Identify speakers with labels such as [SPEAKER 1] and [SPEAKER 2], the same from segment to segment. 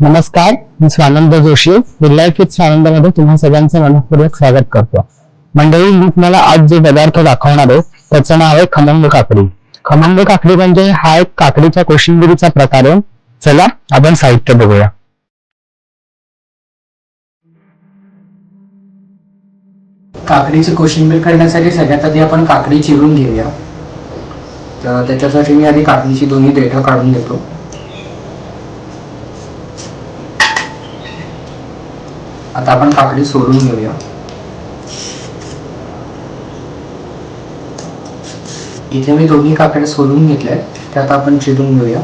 [SPEAKER 1] नमस्कार मी स्वानंद जोशी. विद्यार्थी स्वानंदमध्ये तुम्हा सगळ्यांचं मनपूर्वक स्वागत करतो. मंडळी मी तुम्हाला आज जे पदार्थ दाखवणार आहे त्याचं नाव आहे खमंग काकडी. खमंग काकडी म्हणजे हा एक काकडीच्या कोशिंबिरीचा प्रकार आहे. चला आपण साहित्य बघूया.
[SPEAKER 2] काकडीची कोशिंबीर करण्यासाठी सगळ्यात आधी आपण काकडी चिरून घेऊया. तर त्याच्यासाठी मी आधी काकडीची दोन्ही देठं काढून घेतो आता आपण काकडी सोलून घेऊया. इथे मी दोन्ही काकड्या सोलून घेतल्या त्यात आपण चिरून घेऊया.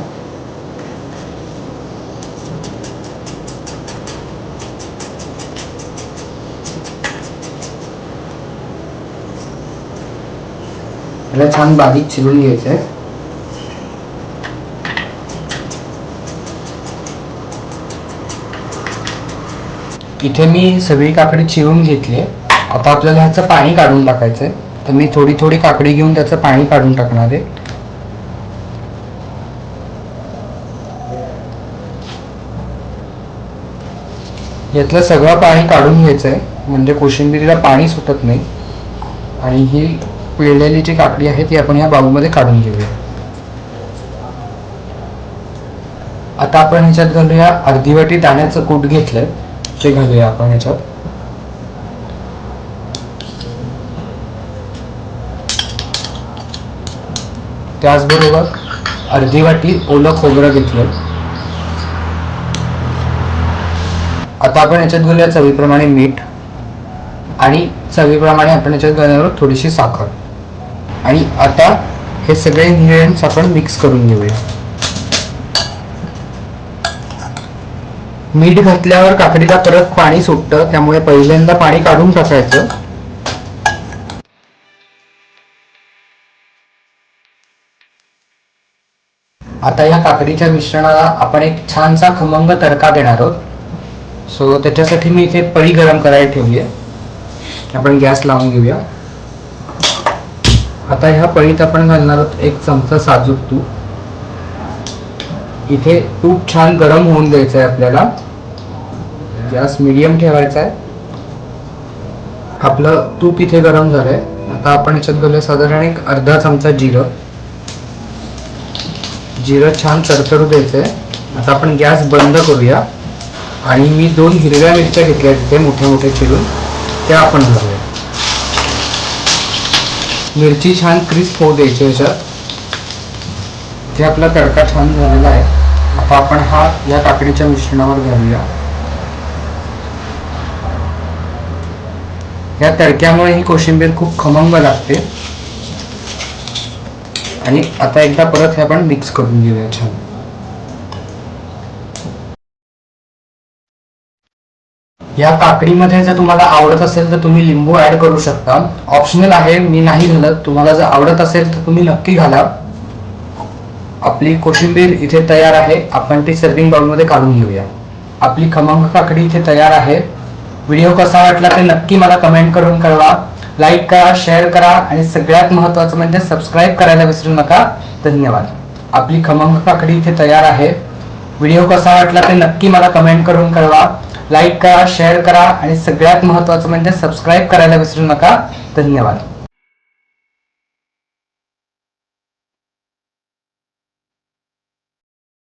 [SPEAKER 2] याला छान बारीक चिरून घ्यायचं आहे इथे मी सगळी काकडी चिरून घेतली आता आपल्याला ह्याचं पाणी काढून टाकायचं आहे तर मी थोडी थोडी काकडी घेऊन त्याचं पाणी काढून टाकणार आहे. यातलं सगळं पाणी काढून घ्यायचं आहे म्हणजे कोशिंबिरीला पाणी सुटत नाही. आणि ही पिळलेली जी काकडी आहे ती आपण या बाऊमध्ये काढून घेऊया. आता आपण ह्याच्यात घालूया अर्धी वाटी दाण्याचं कूट घेतलं ते घालूया आपण ह्याच्यात त्याचबरोबर अर्धी वाटी ओलं खोबरं घेतलं. आता आपण याच्यात घालूया चवीप्रमाणे मीठ आणि चवीप्रमाणे आपण याच्यात घालणार थोडीशी साखर. आणि आता हे सगळे इन्ग्रेडियंट्स आपण मिक्स करून घेऊया. मीठ घातल्यावर काकडीला परत पाणी सुटतं त्यामुळे पहिल्यांदा पाणी काढून टाकायचं. आता या काकडीच्या मिश्रणाला आपण एक छानसा खमंग तडका देणार आहोत. सो त्याच्यासाठी मी इथे पळी गरम करायला ठेवली आहे. आपण गॅस लावून घेऊया. आता ह्या पळीत आपण घालणार आहोत एक चमचा साजूक तूप. इथे तूप छान गरम होऊन द्यायचं आहे आपल्याला. गॅस मिडियम ठेवायचा आहे आपलं तूप इथे गरम झालंय. आता आपण याच्यात घालूया साधारण एक अर्धा चमचा जिरं. जिरं छान चरचरू द्यायचंय. आता आपण गॅस बंद करूया. आणि मी दोन हिरव्या मिरच्या घेतल्या तिथे मोठ्या मोठ्या चिरून. त्या आपण घालूया. मिरची छान क्रिस्प होऊ द्यायची याच्यात. इथे आपला तडका छान झालेला आहे. आता आपण हा या काकडीच्या मिश्रणावर घालूया या तडक्यामुळे ही कोशिंबीर खूप खमंग लागते. आणि आता एकदा परत हे आपण मिक्स करून घेऊया छान. या काकडीमध्ये जर तुम्हाला आवडत असेल तर तुम्ही लिंबू ऍड करू शकता. ऑप्शनल आहे मी नाही घालत. तुम्हाला जर आवडत असेल तर तुम्ही नक्की घाला. आपली कोशिंबीर इथे तयार आहे. आपण ती सर्विंग बाउलमध्ये काढून घेऊया. आपली खमंग काकडी इथे तयार आहे. व्हिडिओ कसा वाटला ते नक्की मला कमेंट करून कळवा. लाईक करा शेअर करा आणि सगळ्यात महत्त्वाचं म्हणजे सबस्क्राईब करायला विसरू नका. धन्यवाद. आपली खमंग काकडी इथे तयार आहे. व्हिडिओ कसा वाटला ते नक्की मला कमेंट करून कळवा. लाईक करा शेअर करा आणि सगळ्यात महत्त्वाचं म्हणजे सबस्क्राईब करायला विसरू नका. धन्यवाद.